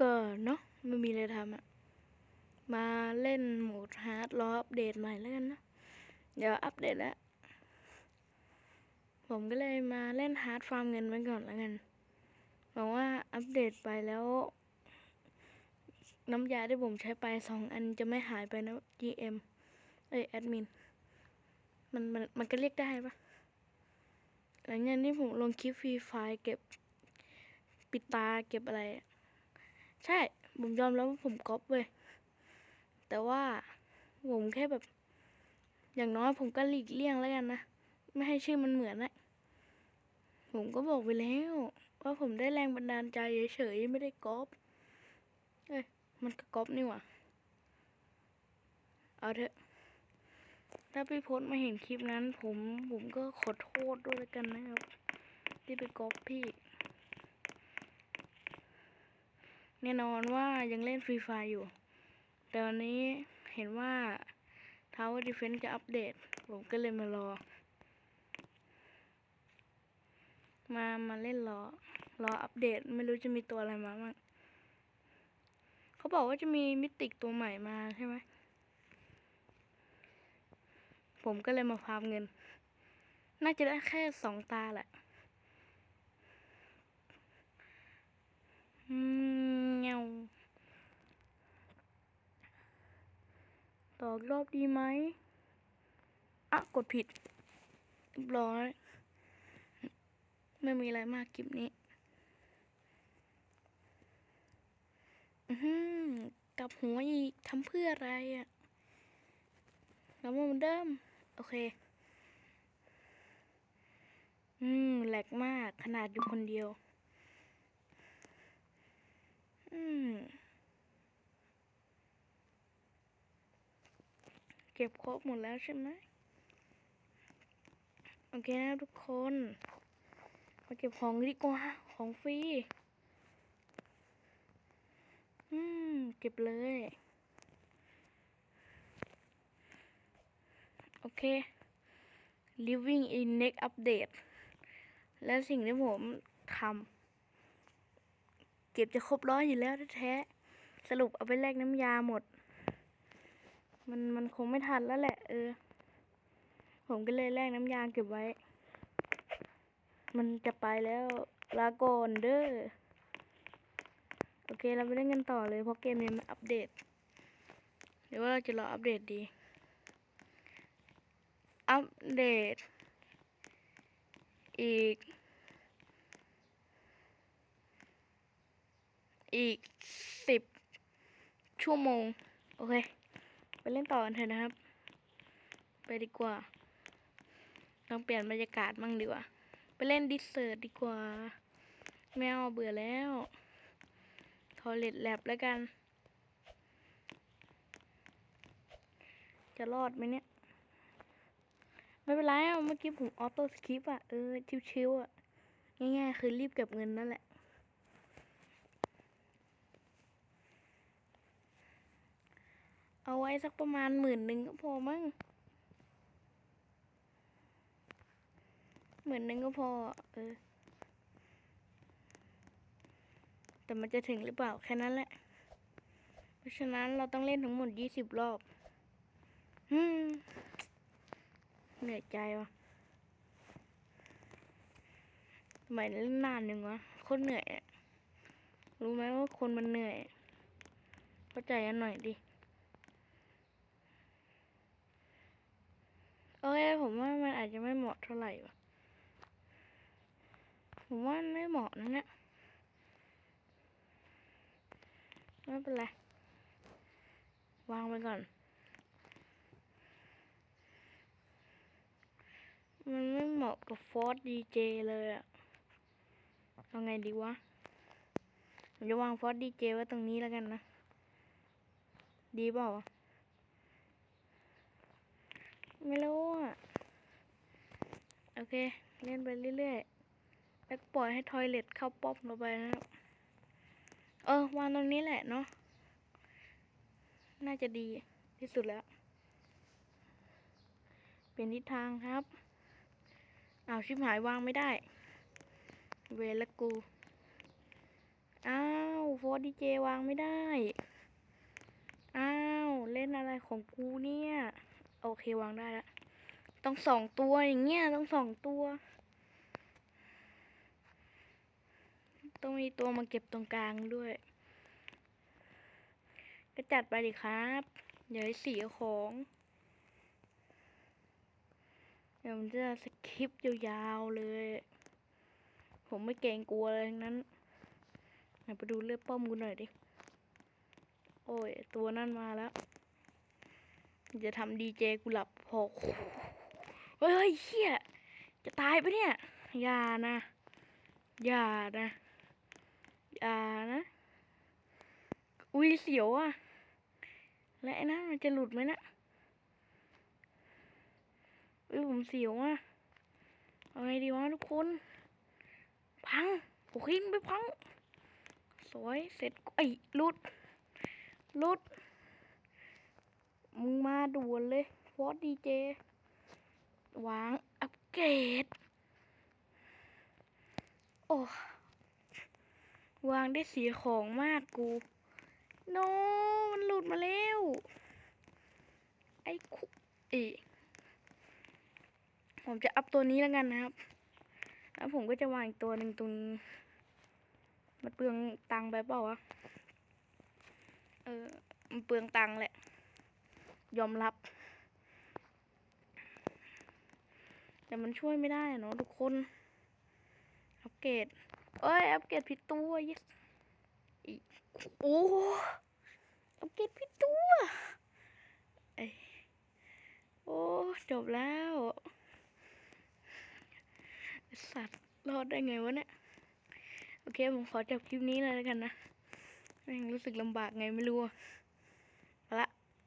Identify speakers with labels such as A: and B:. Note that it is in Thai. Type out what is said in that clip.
A: ก็เนาะไม่มีอะไรทำอะมาเล่นโหมดฮาร์ดรออัปเดตใหม่แล้วกันนะเดี๋ยวอัปเดตแล้ว ผมก็เลยมาเล่นฮาร์ดฟาร์มเงินไว้ก่อนแล้วกันหวังว่าอัปเดตไปแล้ว น้ำยาที่ผมใช้ไปสองอันจะไม่หายไปนะ GM เอ้ยแอดมินมันมันมันก็เรียกได้ปะหลังจากนี้ผมลงคลิปฟรีไฟล์เก็บ ปิดตาเก็บอะไรอะ ใช่ ผมยอมรับว่าผมก๊อปเว้ย แต่ว่าผมแค่แบบ อย่างน้อยผมก็หลีกเลี่ยงแล้วกันนะ ไม่ให้ชื่อมันเหมือนนะผมก็บอกไปแล้ว ว่าผมได้แรงบันดาลใจเฉยๆไม่ได้ก๊อปเอ้ยมันก็ก๊อปนี่หว่า เอาเถอะ ถ้าพี่พศมาเห็นคลิปนั้น ผมผมก็ขอโทษด้วยกันนะครับ ที่ไปก๊อปพี่ แน่นอนว่ายังเล่นฟรีไฟอยู่ แต่วันนี้เห็นว่า Tower Defense จะอัปเดต ผมก็เลยมารอ มามาเล่นรอ รออัปเดตไม่รู้จะมีตัวอะไรมาบ้างเขาบอกว่าจะมีมิติกตัวใหม่มาใช่ไหมผมก็เลยมาฟาร์มเงิน น่าจะได้แค่สองตาแหละ อืม เงาต่อกรอบดีไหมอะกดผิดร้อย ไม่มีอะไรมากคลิปนี้อือหือกลับหัวอีกทำเพื่ออะไรอะ่ะกลับมาเหมือนเดิม โอเค อืมแหลกมากขนาดอยู่คนเดียว อืม เก็บครบหมดแล้วใช่ไหมโอเคนะทุกคนมาเก็บของดีกว่าของฟรีอืมเก็บเลย โอเค living in next update และสิ่งที่ผมทำเก็บจะครบร้อยอยู่แล้วแท้สรุปเอาไปแลกน้ำยาหมด มันมันคงไม่ทันแล้วแหละ เออ ผมก็เลยแลกน้ำยางเก็บไว้ มันจะไปแล้วลาก่อนเด้อ โอเคเราไปเล่นกันต่อเลย เพราะเกมนี้มันอัปเดต หรือว่าเราจะรออัปเดตดี อัปเดต อีก อีกสิบชั่วโมง โอเค ไปเล่นต่อกันเถอะนะครับ ไปดีกว่าต้องเปลี่ยนบรรยากาศมั่งดีกว่า ไปเล่นดิสเซอร์ดีกว่า แมวเบื่อแล้วทอเลตแลบแล้วกัน จะรอดไหมเนี่ย ไม่เป็นไรอะเมื่อกี้ผมออโต้สคริปอะเออ ชิวๆอะง่ายๆ คือรีบเก็บเงินนั่นแหละ เอาไว้สักประมาณหมื่นหนึ่งก็พอมั้งหมื่นหนึ่งก็พอ เออ แต่มันจะถึงหรือเปล่าแค่นั้นแหละ เพราะฉะนั้นเราต้องเล่นทั้งหมดยี่สิบรอบเหนื่อยใจวะทำไมเล่นนานยังวะโคตรเหนื่อย รู้ไหมว่าคนมันเหนื่อย เข้าใจกันหน่อยดิ โอเคผมว่ามันอาจจะไม่เหมาะเท่าไหร่ว่ะผมว่าไม่เหมาะนะเนี่ยไม่เป็นไร วางไปก่อน มันไม่เหมาะกับฟอร์ดดีเจเลยอะเอาไงดีวะผมจะวางฟอร์ดดีเจไว้ตรงนี้แล้วกันนะ ดีเปล่าวะ ไม่รู้อะ โอเค เล่นไปเรื่อยๆ แล้วปล่อยให้ทอยเล็ตเข้าป๊อปลงไปนะครับ เออ วางตรงนี้แหละเนาะ น่าจะดีที่สุดแล้ว เป็นทิศทางครับอ้าวชิบหายวางไม่ได้ เวลกู อ้าวโฟร์ดีเจวางไม่ได้ อ้าว เล่นอะไรของกูนี่ โอเควางได้ล้วต้องสองตัวอย่างเงี้ยต้องสองตัว ต้องมีตัวมาเก็บตรงกลางด้วย ก็จัดไปดิครับอย่าให้เสียของเดี๋ยวมันจะสคริปต์ยาวๆเลย ผมไม่เกรงกลัวอะไรทั้งนั้นไหนไปดูเลือดป้อมกูหน่อยดิ โอ้ย ตัวนั่นมาแล้ว จะทำดีเจกูหลับพอเฮ้ยเฮ้ยเฮียจะตายปะเนี่ย อย่านะ อย่านะ อย่านะ อุ้ยเสียวอะ และไอ้นั่นมันจะหลุดไหมนะอุ้ยผมเสียวอะเอาไงดีวะทุกคน พังโอ้ยไม่พัง สวย เสร็จไอ้ยหลุดหลุด มึงมาด่วนเลยฟอสดีเจวางอัปเกรด โอ้วางได้เสียของมากกู โน มันหลุดมาแล้ว ไอ้คุเอยผมจะอัพตัวนี้แล้วกันนะครับ แล้วผมก็จะวางอีกตัวหนึ่งตรงนี้มันเปลืองตังไปเปล่าวะ เออ มันเปลืองตังแหละ ยอมรับ แต่มันช่วยไม่ได้เนาะทุกคน อัปเกรดเอ้ย อัปเกรดผิดตัว yes อีโอ้อัปเกรดผิดตัวเอ้ยโอ้จบแล้วสัตว์รอดได้ไงวะเนี่ย โอเค ผมขอจบคลิปนี้เลยแล้วกันนะแม่งรู้สึกลำบากไงไม่รู้